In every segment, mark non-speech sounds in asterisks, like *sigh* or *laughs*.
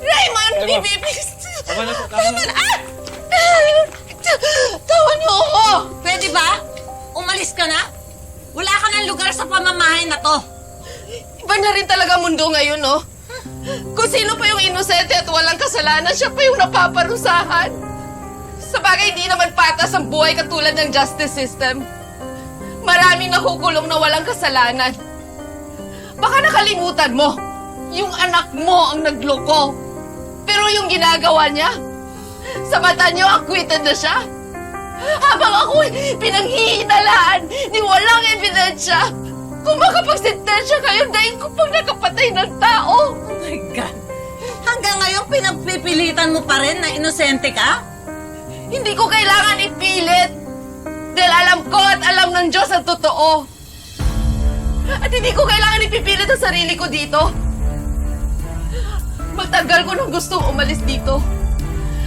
Raymond, Tama. baby, please. Tama na po, tama na. Ah! Tawan niyo ako. Pwede ba? Umalis ka na? Wala ka ng lugar sa pamamahay na to. Iba na rin talaga mundo ngayon, no? Kung sino pa yung inosente at walang kasalanan, siya pa yung napaparusahan. Sa bagay, di naman patas ang buhay katulad ng justice system. Maraming nakukulong na walang kasalanan. Baka nakalimutan mo, yung anak mo ang nagloko. Pero yung ginagawa niya, sa mata niyo, acquitted na siya. Habang ako pinanghihinalaan ni walang ebidensya. Kung makapagsentensya kayo, dahil ko pang nakapatay ng tao. Oh my God. Hanggang ngayon, pinagpipilitan mo pa rin na inosente ka? Hindi ko kailangan ipilit. Dahil alam ko at alam ng Diyos ang totoo. At hindi ko kailangan ipipilit ang sarili ko dito. Matagal ko nang gustong umalis dito.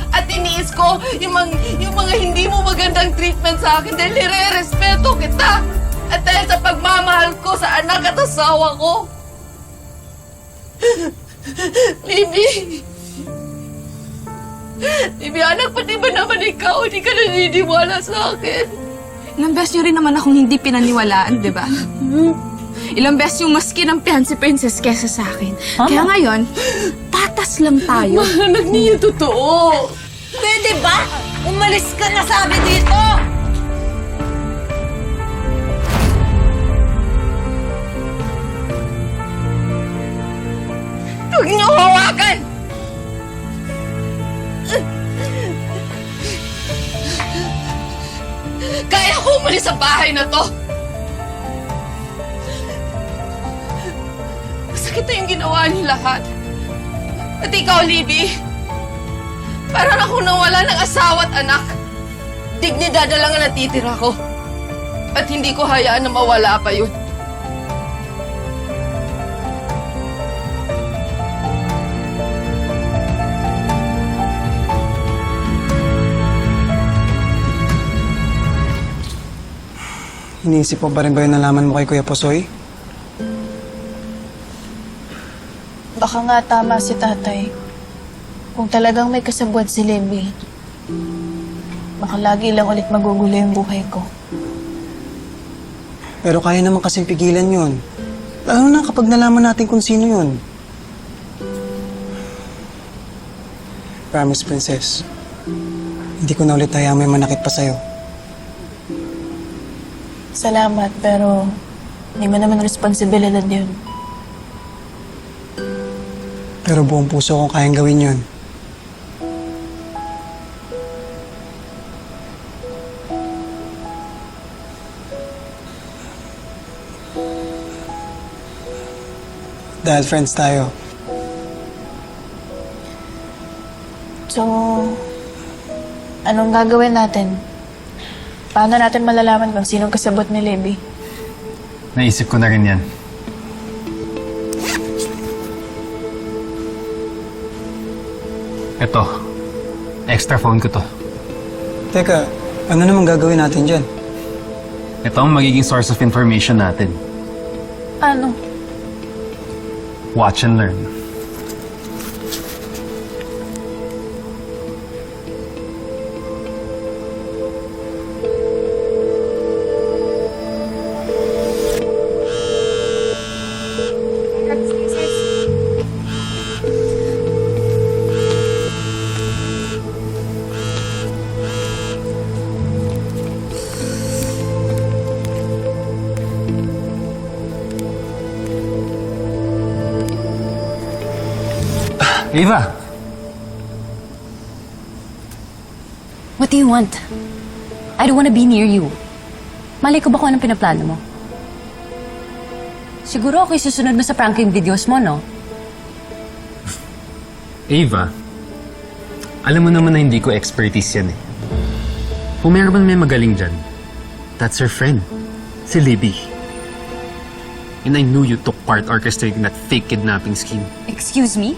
At iniis ko yung, mga, yung mga hindi mo magandang treatment sa akin dahil nire-respeto kita. At dahil sa pagmamahal ko sa anak at asawa ko. Libby! Libby, anak, pati ba naman ikaw? Hindi ka naniniwala sa akin. Ilang beses nyo rin naman akong hindi pinaniwalaan, di ba? Ilang beses yung mas kinampihan si Princess kesa sa akin. Kaya ngayon, patas lang tayo. *laughs* Anak niya totoo. Pwede ba? Umalis ka na sabi dito! Huwag niyo hawakan! Kaya ko umalis sa bahay na to. Masakit na yung ginawa niyo lahat. At ikaw, Libby, parang ako nawala ng asawa at anak. Dignidad na lang ang natitira ko. At hindi ko hayaan na mawala pa yun. Iniisip mo pa rin ba yung nalaman mo kay Kuya Posoy? Baka nga tama si tatay. Kung talagang may kasabwat si Libby, baka lagi lang ulit magugulo yung buhay ko. Pero kaya naman kasing pigilan yun. Lalo na kapag nalaman natin kung sino yun. Promise, Princess. Hindi ko na ulit hayaan may manakit pa sa'yo. Salamat, pero hindi mo naman responsibilidad yun. Pero buong puso kong kayang gawin yun. Dahil friends tayo. So, anong gagawin natin? Paano natin malalaman kung sinong kasabot ni Libby? Naisip ko na rin yan. Ito. Extra phone ko to. Teka, ano namang gagawin natin dyan? Ito ang magiging source of information natin. Ano? Watch and learn. Ava! What do you want? I don't wanna be near you. Malay ko ba kung anong pinaplano mo? Siguro ako susunod mo sa pranking videos mo, no? Ava, alam mo naman na hindi ko expertise yan eh. Kung meron man may magaling dyan, that's her friend, si Libby. And I knew you took part orchestrating that fake kidnapping scheme. Excuse me?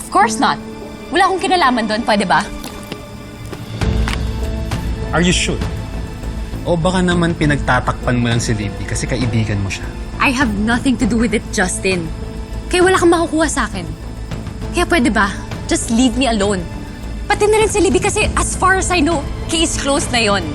Of course not. Wala akong kinalaman doon, pwede ba? Are you sure? O baka naman pinagtatakpan mo lang si Libby kasi kaibigan mo siya. I have nothing to do with it, Justin. Kaya wala kang makukuha sa akin. Kaya pwede ba? Just leave me alone. Pati na rin si Libby kasi as far as I know, case closed na yon.